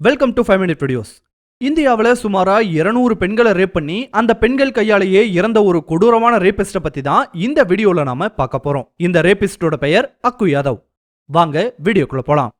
Welcome to five minute videos இந்தியாவில் சுமாரா 200 பெண்களை ரேப் பண்ணி அந்த பெண்கள் கையாலேயே இறந்த ஒரு கொடூரமான ரேபிஸ்ட பத்தி தான் இந்த வீடியோல நாம பார்க்க போறோம். இந்த ரேபிஸ்டோட பெயர் அக்கு யாதவ். வாங்க வீடியோக்குள்ள போலாம்.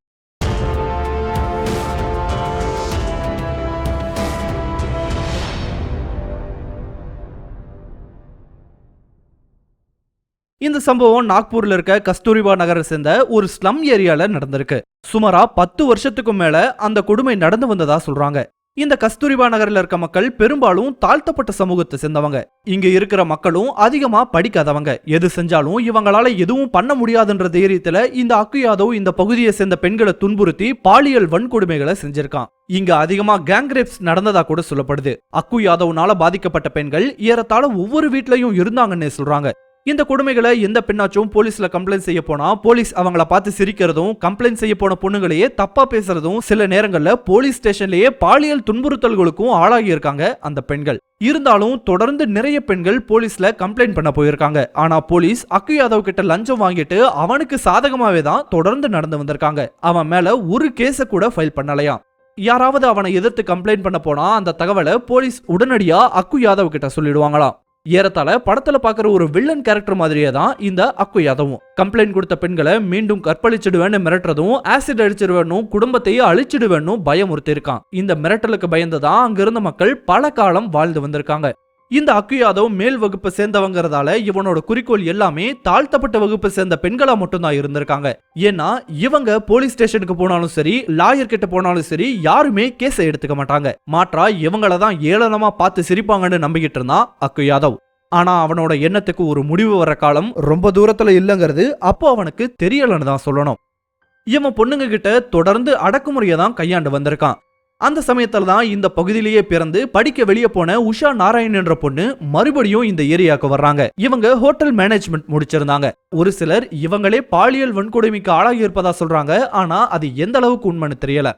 இந்த சம்பவம் நாக்பூர்ல இருக்க கஸ்தூரிபா நகரை சேர்ந்த ஒரு ஸ்லம் ஏரியால நடந்திருக்கு. சுமாரா பத்து வருஷத்துக்கும் மேல அந்த கொடுமை நடந்து வந்ததா சொல்றாங்க. இந்த கஸ்தூரிபா நகர்ல இருக்க மக்கள் பெரும்பாலும் தாழ்த்தப்பட்ட சமூகத்தை சேர்ந்தவங்க. இங்க இருக்கிற மக்களும் அதிகமா படிக்காதவங்க. எது செஞ்சாலும் இவங்களால எதுவும் பண்ண முடியாதுன்ற தைரியத்துல இந்த அக்கு யாதவ் இந்த பகுதியை சேர்ந்த பெண்களை துன்புறுத்தி பாலியல் வன்கொடுமைகளை செஞ்சிருக்கான். இங்க அதிகமா கேங் ரேப்ஸ் நடந்ததா கூட சொல்லப்படுது. அக்கு யாதவ்னால பாதிக்கப்பட்ட பெண்கள் ஏறத்தாழ ஒவ்வொரு வீட்லயும் இருந்தாங்கன்னு சொல்றாங்க. இந்த கொடுமைகளை எந்த பெண்ணாச்சும் போலீஸ்ல கம்ப்ளைண்ட் செய்ய போனா போலீஸ் அவங்கள பார்த்து சிரிக்கிறதும் கம்ப்ளைண்ட் செய்ய போன பொண்ணுங்களையே தப்பா பேசுறதும் சில நேரங்கள்ல போலீஸ் ஸ்டேஷன்லயே பாலியல் துன்புறுத்தல்களுக்கும் ஆளாகி இருக்காங்க அந்த பெண்கள். இருந்தாலும் தொடர்ந்து நிறைய பெண்கள் போலீஸ்ல கம்ப்ளைண்ட் பண்ண போயிருக்காங்க. ஆனா போலீஸ் அக்கு யாதவ் கிட்ட லஞ்சம் வாங்கிட்டு அவனுக்கு சாதகமாவே தான் தொடர்ந்து நடந்து வந்திருக்காங்க. அவன் மேல ஒரு கேஸ கூட ஃபைல் பண்ணலையாம் யாராவது அவனை எதிர்த்து கம்ப்ளைண்ட் பண்ண போனா அந்த தகவலை போலீஸ் உடனடியா அக்கு யாதவ் கிட்ட சொல்லிடுவாங்களாம். ஏறத்தாழ படத்துல பாக்குற ஒரு வில்லன் கேரக்டர் மாதிரியே தான் இந்த அக்கு யாதவும் கம்ப்ளைண்ட் கொடுத்த பெண்களை மீண்டும் கற்பழிச்சிடுவேன்னு மிரட்டுறதும் ஆசிட் அடிச்சிடுவேனும் குடும்பத்தையே அழிச்சிடுவேனும் பயமுறுத்தி இருக்கான் இந்த மிரட்டலுக்கு பயந்துதான் அங்கிருந்த மக்கள் பல காலம் வாழ்ந்து வந்திருக்காங்க. இந்த அக்கு யாதவ் மேல் வகுப்பை சேர்ந்தவங்கிறதால இவனோட குறிக்கோள் எல்லாமே தாழ்த்தப்பட்ட வகுப்பை சேர்ந்த பெண்களா மட்டும்தான் இருந்திருக்காங்க. ஏன்னா இவங்க போலீஸ் ஸ்டேஷனுக்கு போனாலும் சரி லாயர் கிட்ட போனாலும் சரி யாருமே கேஸை எடுத்துக்க மாட்டாங்க. மாற்றா இவங்கள தான் ஏளனமா பார்த்து சிரிப்பாங்கன்னு நம்பிக்கிட்டு இருந்தான் அக்கு யாதவ். ஆனா அவனோட எண்ணத்துக்கு ஒரு முடிவு வர காலம் ரொம்ப தூரத்துல இல்லைங்கிறது அப்போ அவனுக்கு தெரியலன்னு தான் சொல்லணும். இவன் பொண்ணுங்க கிட்ட தொடர்ந்து அடக்குமுறையை தான் கையாண்டு வந்திருக்கான். அந்த சமயத்தில் தான் இந்த பகுதியிலேயே பிறந்து படிக்க வெளியே போன உஷா நாராயண் என்ற பொண்ணு மறுபடியும் இந்த ஏரியாவுக்கு வர்றாங்க. இவங்க ஹோட்டல் மேனேஜ்மெண்ட் முடிச்சிருந்தாங்க. ஒரு சிலர் இவங்களே பாலியல் வன்கொடுமைக்கு ஆளாகி இருப்பதா சொல்றாங்க. ஆனா அது எந்த அளவுக்கு உண்மைன்னு தெரியல.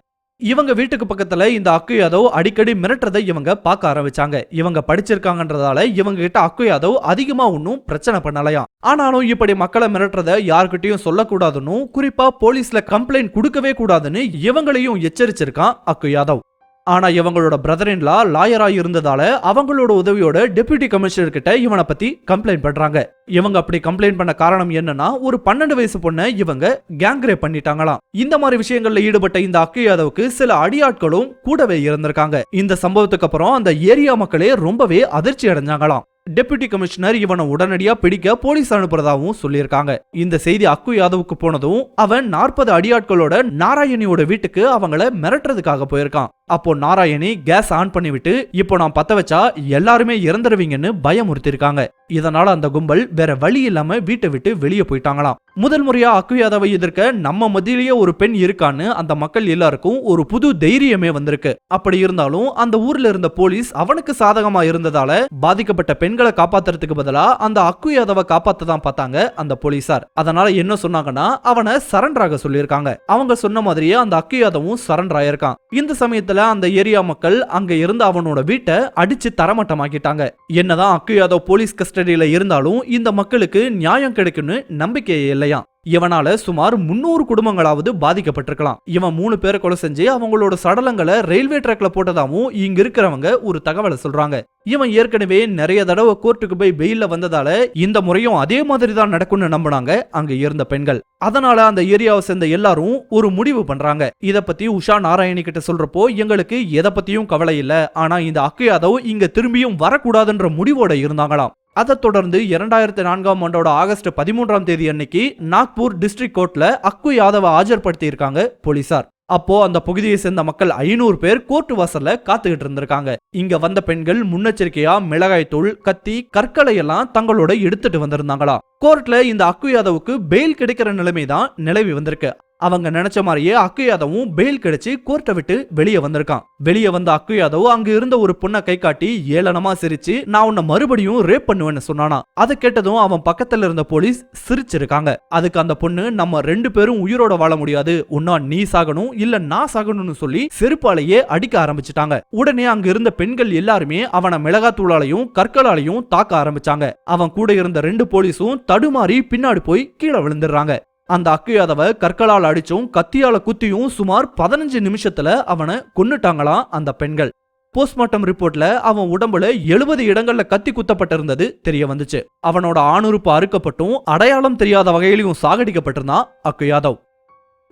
இவங்க வீட்டுக்கு பக்கத்துல இந்த அக்கு யாதவ் அடிக்கடி மிரட்டுறதை இவங்க பார்க்க ஆரம்பிச்சாங்க. இவங்க படிச்சிருக்காங்கன்றதால இவங்க கிட்ட அக்கு யாதவ் அதிகமா ஒன்னும் பிரச்சனை பண்ணலையாம். ஆனாலும் இப்படி மக்களை மிரட்டுறத யார்கிட்டயும் சொல்லக்கூடாதுன்னு குறிப்பா போலீஸ்ல கம்ப்ளைண்ட் கொடுக்கவே கூடாதுன்னு இவங்களையும் எச்சரிச்சிருக்கான் அக்கு யாதவ். ஆனா இவங்களோட பிரதர் இன்லா லாயரா இருந்ததால அவங்களோட உதவியோட டெபியூட்டி கமிஷனர் கிட்ட இவனை பத்தி கம்ப்ளைண்ட் பண்றாங்க. இவங்க அப்படி கம்ப்ளைண்ட் பண்ண காரணம் என்னன்னா ஒரு பன்னெண்டு வயசு பொண்ணை இவங்க கேங்ரே பண்ணிட்டாங்களாம். இந்த மாதிரி விஷயங்கள்ல ஈடுபட்ட இந்த அக்கு யாதவுக்கு சில அடியாட்களும் கூடவே இருந்திருக்காங்க. இந்த சம்பவத்துக்கு அப்புறம் அந்த ஏரியா மக்களே ரொம்பவே அதிர்ச்சி அடைஞ்சாங்களாம். டெபுட்டி கமிஷனர் இவனை உடனடியா பிடிக்க போலீஸ் அனுப்புறதாவும் சொல்லியிருக்காங்க. இந்த செய்தி அக்கு யாதவுக்கு போனதும் அவன் நாற்பது அடியாட்களோட நாராயணியோட வீட்டுக்கு அவங்கள மிரட்டுறதுக்காக போயிருக்கான். அப்போ நாராயணி கேஸ் ஆன் பண்ணிவிட்டு இப்போ நான் பத்த வச்சா எல்லாருமே இறந்துடுவீங்கன்னு பயமுறுத்திருக்காங்க. இதனால அந்த கும்பல் வேற வழி இல்லாம வீட்டை விட்டு வெளியே போயிட்டாங்களாம். முதல் முறையா அக்குயாதவை எதிர்க்க நம்ம மத்தியிலேயே ஒரு பெண் இருக்கான்னு அந்த மக்கள் எல்லாருக்கும் ஒரு புது தைரியமே வந்திருக்கு. அப்படி இருந்தாலும் அந்த ஊர்ல இருந்த போலீஸ் அவனுக்கு சாதகமா இருந்ததால பாதிக்கப்பட்ட பெண்களை காப்பாத்துறதுக்கு பதிலா அந்த அக்குயாதவை காப்பாத்த தான் பார்த்தாங்க அந்த போலீசார். அதனால என்ன சொன்னாங்கன்னா அவனை சரண்டராக சொல்லியிருக்காங்க. அவங்க சொன்ன மாதிரியே அந்த அக்குயாதவும் சரண்டர் ஆயிருக்கான் இந்த சமயத்துல அந்த ஏரியா மக்கள் அங்க இருந்த அவனோட வீட்டை அடிச்சு தரமட்டமாக்கிட்டாங்க. என்னதான் அக்கு யாதவ் போலீஸ் கஸ்டடியில இருந்தாலும் இந்த மக்களுக்கு நியாயம் கிடைக்கும்னு நம்பிக்கை இல்லையா இவனால சுமார் முன்னூறு குடும்பங்களாவது பாதிக்கப்பட்டிருக்கலாம். இவன் மூணு பேரை கொலை செஞ்சு அவங்களோட சடலங்களை ரயில்வே ட்ராக்ல போட்டதாவும் இங்க இருக்கிறவங்க ஒரு தகவலை சொல்றாங்க. இவன் ஏற்கனவே நிறைய தடவை கோர்ட்டுக்கு போய் பெயில்ல வந்ததால இந்த முறையும் அதே மாதிரி தான் நடக்கும்னு நம்பினாங்க அங்க இருந்த பெண்கள். அதனால அந்த ஏரியாவை சேர்ந்த எல்லாரும் ஒரு முடிவு பண்றாங்க. இத பத்தி உஷா நாராயணி கிட்ட சொல்றப்போ எங்களுக்கு எதை பத்தியும் கவலை இல்ல. ஆனா இந்த அக்கு யாதவ் இங்க திரும்பியும் வரக்கூடாதுன்ற முடிவோட இருந்தாங்களாம். அதைத் தொடர்ந்து இரண்டாயிரத்தி நான்காம் ஆண்டோட ஆகஸ்ட் பதிமூன்றாம் தேதி அன்னைக்கு நாக்பூர் டிஸ்ட்ரிக்ட் கோர்ட்ல அக்கு யாதவை ஆஜர்படுத்தியிருக்காங்க போலீசார். அப்போ அந்த பகுதியை சேர்ந்த மக்கள் ஐநூறு பேர் கோர்ட்டு வாசல்ல காத்துக்கிட்டு இருந்திருக்காங்க. இங்க வந்த பெண்கள் முன்னெச்சரிக்கையா மிளகாய் தூள் கத்தி கற்களை எல்லாம் தங்களோட எடுத்துட்டு வந்திருந்தாங்களா கோர்ட்ல இந்த அக்கு யாதவுக்கு பெயில் கிடைக்கிற நிலைமை தான் நிலவி வந்திருக்கு. அவங்க நினைச்ச மாதிரியே அக்கு யாதவும் பெயில் கிடைச்சு கோர்ட்டை விட்டு வெளியே வந்திருக்கான். வெளியே வந்த அக்கு யாதவ் அங்க இருந்த ஒரு பொண்ணை கை காட்டி ஏளனமா சிரிச்சு நான் உன்னை மறுபடியும் ரேப் பண்ணுவேன்னு சொன்னானா? அதை கேட்டதும் அவன் பக்கத்துல இருந்த போலீஸ் சிரிச்சிருக்காங்க. அதுக்கு அந்த பொண்ணு நம்ம ரெண்டு பேரும் உயிரோட வாழ முடியாது. உன்னா நீ சாகணும் இல்ல நான் சாகணும்னு சொல்லி செருப்பாலேயே அடிக்க ஆரம்பிச்சிட்டாங்க. உடனே அங்க இருந்த பெண்கள் எல்லாருமே அவனை மிளகாத்தூளாலையும் கற்களாலையும் தாக்க ஆரம்பிச்சாங்க. அவன் கூட இருந்த ரெண்டு போலீஸும் தடுமாறி பின்னாடி போய் கீழே விழுந்துடுறாங்க. அந்த அக்கு யாதவ கற்களால் அடிச்சும் கத்தியால குத்தியும் சுமார் பதினஞ்சு நிமிஷத்துல அவனை கொன்னுட்டாங்களாம் அந்த பெண்கள். போஸ்ட்மார்ட்டம் ரிப்போர்ட்ல அவன் உடம்புல எழுபது இடங்கள்ல கத்தி குத்தப்பட்டிருந்தது தெரிய வந்துச்சு. அவனோட ஆணுறுப்பு அறுக்கப்பட்டும் அடையாளம் தெரியாத வகையிலையும் சாகடிக்கப்பட்டிருந்தான் அக்கு யாதவ்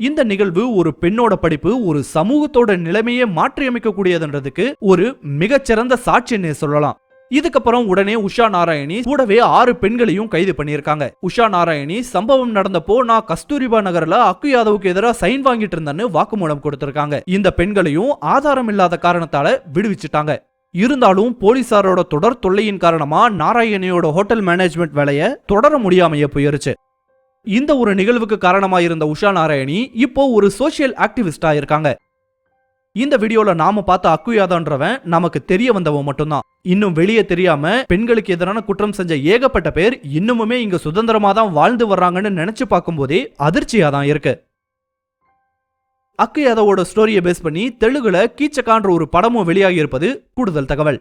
இந்த நிகழ்வு ஒரு பெண்ணோட படிப்பு ஒரு சமூகத்தோட நிலைமையை மாற்றியமைக்கக்கூடியதுன்றதுக்கு ஒரு மிகச்சிறந்த சாட்சின்னே சொல்லலாம். இதுக்கப்புறம் உடனே உஷா நாராயணி கூடவே ஆறு பெண்களையும் கைது பண்ணியிருக்காங்க. உஷா நாராயணி சம்பவம் நடந்தப்போ நான் கஸ்தூரிபா நகர்ல அக்கு யாதவுக்கு எதிராக சைன் வாங்கிட்டு இருந்தேன்னு வாக்குமூலம் கொடுத்திருக்காங்க. இந்த பெண்களையும் ஆதாரம் இல்லாத காரணத்தால விடுவிச்சிட்டாங்க. இருந்தாலும் போலீசாரோட தொடர் தொல்லையின் காரணமா நாராயணியோட ஹோட்டல் மேனேஜ்மெண்ட் வேலைய தொடர முடியாமையே போயிருச்சு. இந்த ஒரு நிகழ்வுக்கு காரணமா இருந்த உஷா நாராயணி இப்போ ஒரு சோஷியல் ஆக்டிவிஸ்டா இருக்காங்க. இந்த வீடியோல நாம பார்த்த அக்குயாதான்றவன் நமக்கு தெரிய வந்தவன் மட்டும்தான். இன்னும் வெளியே தெரியாம பெண்களுக்கு எதிரான குற்றம் செஞ்ச ஏகப்பட்ட பேர் இன்னுமுமே இங்க சுதந்திரமா தான் வாழ்ந்து வர்றாங்கன்னு நினைச்சு பார்க்கும்போதே அதிர்ச்சியா தான் இருக்கு. அக்கு யாதவோட ஸ்டோரியை பேஸ் பண்ணி தெலுங்குல கீச்சக்கான்ற ஒரு படமும் வெளியாகி இருப்பது கூடுதல் தகவல்.